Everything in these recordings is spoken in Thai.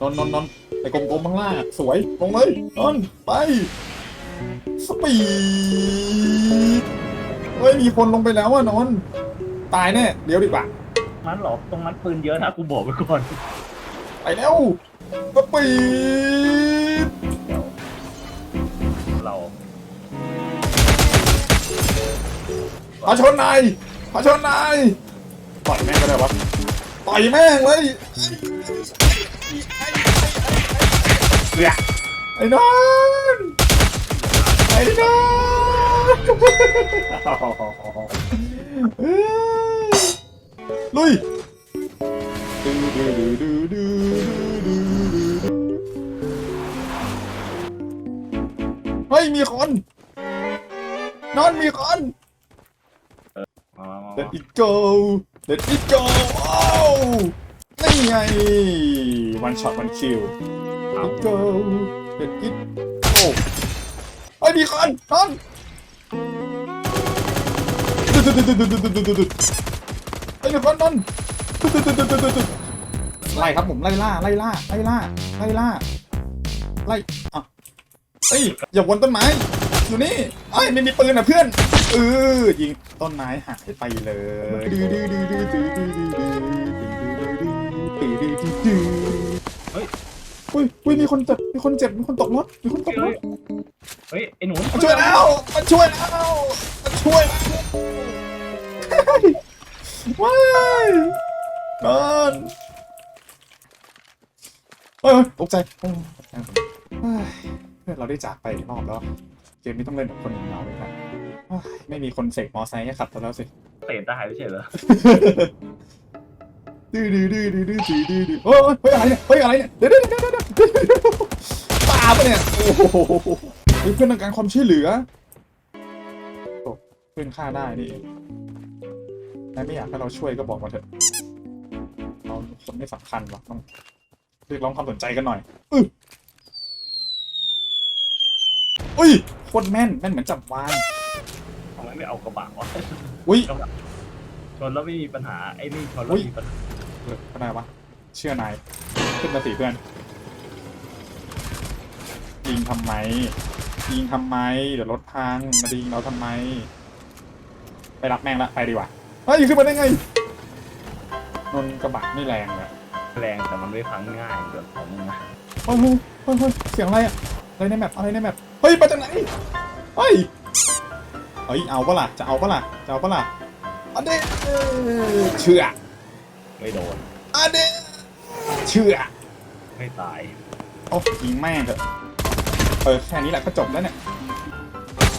นนท์นนท์นนท์ไอ้กลมๆข้างล่างอะสวยลงเลยนนท์ไป สปีดเฮ้ยมีคนลงไปแล้วอะนนท์ตายแน่เดี๋ยวดีกว่า มันหรอตรงนั้นปืนเยอะนะกูบอกไปก่อน ไปแล้วสปีดเราพาชนนายพาชนนายต่อยแม่งก็ได้วะต่อยแม่งเลยเรีย ไอ้นนท์ไอ้นนท์เอ้ยลุยดูดูดูดูดูดูดูเฮ้ยมีคนนอนมีคนมามามา Let it go Let it go โอ้วนี่ไงือวันช็อตวันคิวเอาเกิลเด็ดกิ๊โอ้ไอ้ดีคอนคอนดุดดุดดุดดุดดุดุดุดไอ้ดีคอนนอนดุดดุดดุดุดุดไล่ครับผมไล่ล่าไล่ล่าไล่ล่าไล่ล่าไล่อะเอ้ยอย่าวนต้นไม้อยู่นี่ไอ้ไม่มีปืนนะเพื่อนเออยิงต้นไม้หายไปเลย ฮ้ย อุ้ยอุ้ยมีคนเจ็บมีคนเจ็บมีคนตกรถมีคนตกรเฮ้ถยเฮ้ยไอ้หนูมาช่วยแล้วมาช่วยแล้วมาช่วยแล้วว้ายนอนเฮ้ยเฮ้ยตกใจโอ้ตกใจผมเฮ้ยเพื่อนเราได้จากไปอีกรอบแล้วเกมนี้ต้องเล่นกับคนเหงาเลยครับเฮ้ยไม่มีคนเสกมอไซค์ให้ขับซะแล้วสิเตะได้ไม่ใช่เหรอ ดื้อดื้อดื้อดื้อดื้อดื้อดื้อดื้อเฮ้ยเฮ้ยอะไรเนี่ยเฮ้ยอะไรเนี่ยเดี๋ยวเดี๋ยวเดี๋ยวเดี๋ยวเดี๋ยวตาปะเนี่ยโอ้โหเฮ้ยเพื่อนต้องการความช่วยเหลือเพื่อนฆ่าได้นี่นายไม่อยากให้เราช่วยก็บอกมาเถอะเราคนไม่สำคัญหรอกต้องเรียกร้องความสนใจกันหน่อยอืออุ้ยโคตรแม่นแม่นเหมือนจับวางทำไมไม่เอากระบะวะอุ้ยชนแล้วไม่มีปัญหาไอ้นี่ชนแล้วมีปัญหา ก็ได้วะเชื่อนายขึ้นมาสิเพื่อน ยิงทำไม ยิงทำไม เดี๋ยวรถพังมายิงเราทำไม ไปรับแม่งละไปดีกว่าเฮ้ยขึ้นมาได้ไงนนกระบะไม่แรงเลยแรงแต่มันไม่พังง่ายแบบของมึงนะเฮ้ยเฮ้ยเฮ้ยเฮ้ยเสียงอะไรอะอะไรในแมปอะไรในแมปเฮ้ยมาจากไหนเฮ้ยเฮ้ยเอาปะล่ะจะเอาปะล่ะจะเอาปะล่ะอันเด้เชื่อ ไม่โดนอันเด้เชื่อไม่ตายโอ้ยิงแม่งเถอะเออแค่นี้แหละก็จบแล้วเนี่ย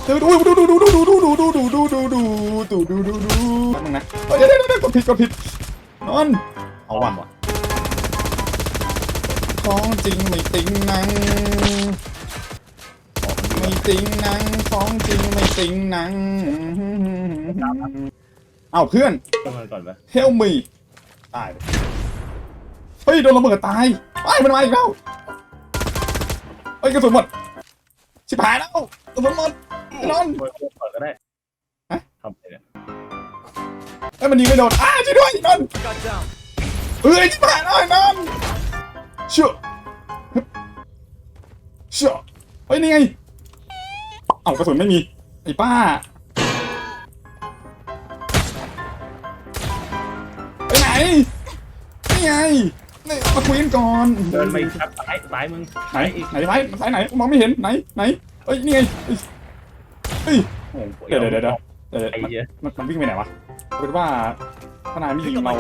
ดูดูดูดูดูดูดูดูดูดูดูดูดูดูดูดูดูนั่นนะเดี๋ยวเดี๋ยวเดี๋ยวกดผิดกดผิดนอนเอาว่ะว่ะของจริงไม่ติงนังไม่ติงนังของจริงไม่ติงนังเอาเพื่อนต้องมาก่อนปะเฮลมี ตายเลยเฮ้ยโดนระเบิดตายไอ้ยมันมาอีกแล้วเฮ้ยกระสุนหมดชิบหายแล้วกระสุนหมดนอนเปิดเปิดก็ได้ฮะทำไปเนี่ยไอ้ยมันยิงไม่โดนอ้าช่วยด้วยนอนเฮ้ยชิบหายแล้วไอ้นอนเชื่อเชื่อเฮ้ยนี่ไงเอ้ากระสุนไม่มีไอ้ป้า นนี่ไงนี่มาคุยกันก่อนเดินไปครับซ้ายซ้ายมึงไหนไหนไหนไหนไหนมองไม่เห็นไหนไหนเอ้ยนี่ไงเอ้ยเฮ้ยโอ้โหเดี๋ยวเดี๋ยวเดี๋ยวเดี๋ยวเดี๋ยวไอ้มันเหี้ยมันมันวิ่งไปไหนวะเอาเป็นว่าถ้านายไม่ยิงเรา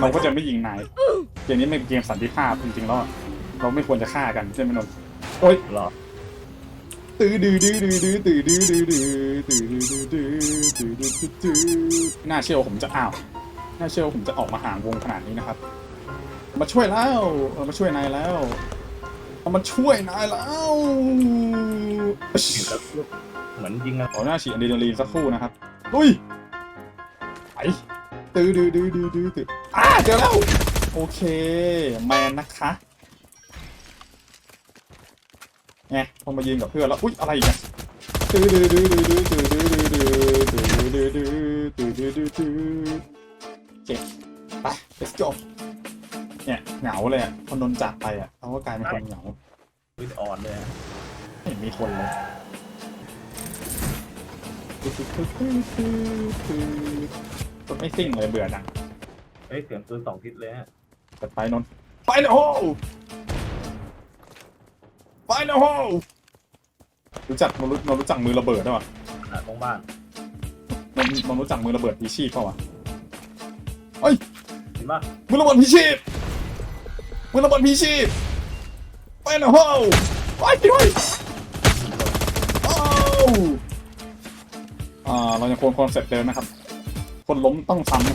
เราก็จะไม่ยิงนายเกมนี้เป็นเกมสันติภาพจริงๆแล้วอะเราไม่ควรจะฆ่ากันใช่ไหมนนท์โอ้ยหรอตื้อดื้อดื้อดื้อดื้อตื้อดื้อดื้อดื้อตื้อดื้อดื้อดื้อตื้อดื้อดื้อดื้อน่าเชื่อว่าผมจะอ้าว น่าเชื่อว่าผมจะออกมาห่างวงขนาดนี้นะครับ มาช่วยแล้วเรามาช่วยนายแล้วเรามาช่วยนายแล้วเหมือนยิงกันขอหน้าฉีดอะดรีนาลีนสักครู่นะครับลุยไปตื้อดื้อดื้อดื้อดื้อตื้ออ่าเจอแล้ว โอเค แมนนะคะไงพอมายืนกับเพื่อนแล้ว อุ๊ย อะไรอีกเนี่ยตื้อดื้อดื้อดื้อดื้อตื้อดื้อดื้อดื้อตื้อดื้อดื้อตื้อดื้อดื้อดื้อ โอเคไป let's go เนี่ยเหงาเลยอะพอนนท์จากไปอะเขาก็กลายเป็นคนเหงาวิดอ่อนเลยนะไม่เห็นมีคนเลยรถไม่ซิ่งเลยเบื่อจังเฮ้ยเสียงปืนสองทิศเลยฮะเปิดไฟนนท์ไฟในโฮไฟในโฮรู้จักนนท์รู้นนท์รู้จักมือระเบิดด้วยวะอะตรงบ้านนนท์นนท์รู้จักมือระเบิดพีชีพเปล่าวะ เห็นปะมือระเบิดพีชีพมือระเบิดพีชีพไฟในโฮไฟด้วยอ้าวอ่าเราจะโคนคอนเซ็ปต์เดิมนะครับ คนล้มต้องซ้ำ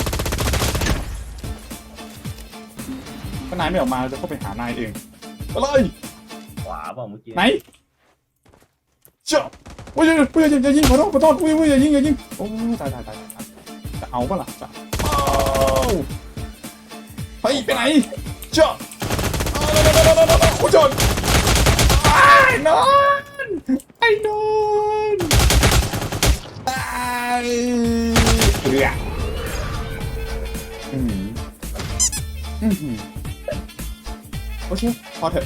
ถ้านายไม่ออกมาเราจะเข้าไปหานายเองไปเลยขวาเปล่าเมื่อกี้ไหนเจ้าอุ้ยอุ้ยอุ้ยอย่าอย่ายิงขอโทษขอโทษอุ้ยอุ้ยอย่ายิงอย่ายิงโอ้ตายตายตายตายจะเอาปะล่ะจะ เอาไปไปไหนเจ้าเอาเร็วเร็วเร็วเร็วเร็วเร็วโอ้ยจนไอ้นอนไอ้นอนไอ้เอืออืมอืมโอเคพอเถอะ